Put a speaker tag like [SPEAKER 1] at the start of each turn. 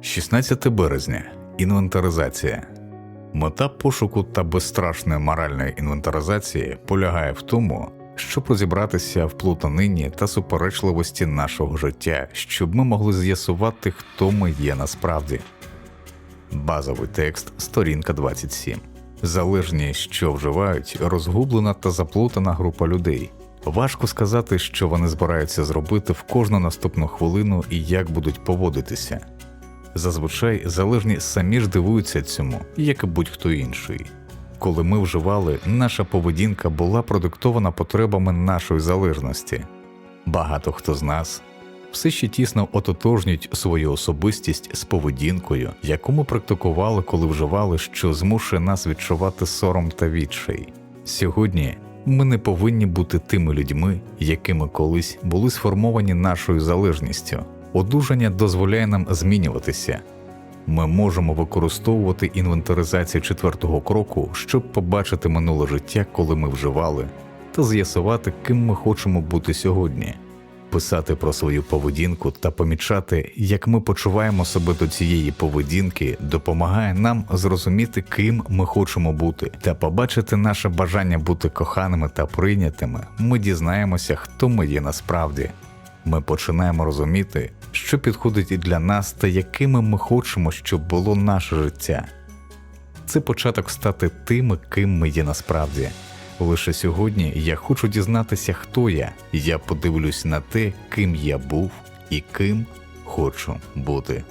[SPEAKER 1] 16 березня. Інвентаризація. Мета пошуку та безстрашної моральної інвентаризації полягає в тому, щоб розібратися в плутанині та суперечливості нашого життя, щоб ми могли з'ясувати, хто ми є насправді. Базовий текст, сторінка 27. Залежні, що вживають, розгублена та заплутана група людей. Важко сказати, що вони збираються зробити в кожну наступну хвилину і як будуть поводитися. Зазвичай залежні самі ж дивуються цьому, як і будь-хто інший. Коли ми вживали, наша поведінка була продиктована потребами нашої залежності. Багато хто з нас все ще тісно ототожнюють свою особистість з поведінкою, яку ми практикували, коли вживали, що змушує нас відчувати сором та відчай. Сьогодні ми не повинні бути тими людьми, якими колись були сформовані нашою залежністю. Одужання дозволяє нам змінюватися. Ми можемо використовувати інвентаризацію четвертого кроку, щоб побачити минуле життя, коли ми вживали, та з'ясувати, ким ми хочемо бути сьогодні, писати про свою поведінку та помічати, як ми почуваємо себе до цієї поведінки, допомагає нам зрозуміти, ким ми хочемо бути, та побачити наше бажання бути коханими та прийнятими. Ми дізнаємося, хто ми є насправді ми починаємо розуміти, що підходить і для нас та якими ми хочемо, щоб було наше життя. Це початок стати тими, ким ми є насправді. Лише сьогодні я хочу дізнатися, хто я. Я подивлюсь на те, ким я був і ким хочу бути.